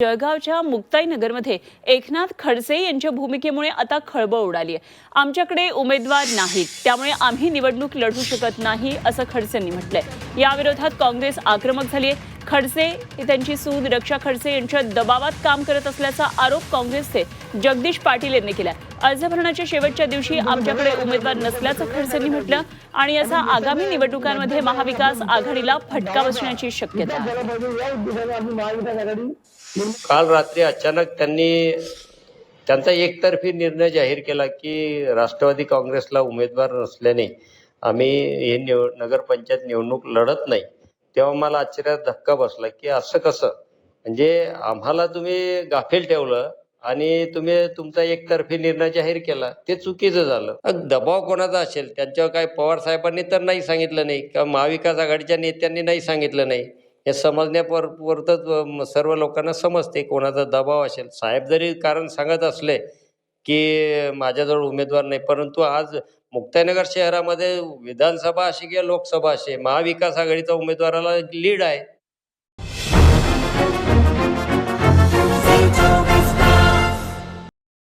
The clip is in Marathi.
जळगावच्या मुक्ताईनगरमध्ये एकनाथ खडसे यांच्या भूमिकेमुळे आता खळबळ उडाली आहे. आमच्याकडे उमेदवार नाहीत. त्यामुळे आम्ही निवडणूक लढू शकत नाही असं खडसेंनी म्हटलंय. याविरोधात काँग्रेस आक्रमक झाली आहे खडसे त्यांची सूद रक्षा खडसे यांच्या दबावात काम करत असल्याचा आरोप काँग्रेसचे जगदीश पाटील यांनी केला अर्ज भरण्याच्या शेवटच्या दिवशी आमच्याकडे उमेदवार नसल्याचं खडसेंनी म्हटलं आणि याचा आगामी निवडणुकांमध्ये महाविकास आघाडीला फटका बसण्याची शक्यता काल रात्री अचानक त्यांनी त्यांचा एकतर्फी निर्णय जाहीर केला की राष्ट्रवादी काँग्रेसला उमेदवार नसल्याने आम्ही हे निव नगरपंचायत निवडणूक लढत नाही. तेव्हा मला आश्चर्यात धक्का बसला की असं कसं? म्हणजे आम्हाला तुम्ही गाफील ठेवलं आणि तुम्ही तुमचा एकतर्फी निर्णय जाहीर केला ते चुकीचं झालं. दबाव कोणाचा असेल? त्यांच्यावर काय पवार साहेबांनी तर नाही सांगितलं नाही किंवा महाविकास आघाडीच्या नेत्यांनी नाही सांगितलं नाही. हे समजण्यापर सर्व लोकांना समजते कोणाचा दबाव असेल. साहेब जरी कारण सांगत असले की माझ्याजवळ उमेदवार नाही परंतु आज मुक्ताईनगर शहरामध्ये विधानसभा अशी किंवा लोकसभा अशी महाविकास आघाडीचा उमेदवाराला लीड आहे.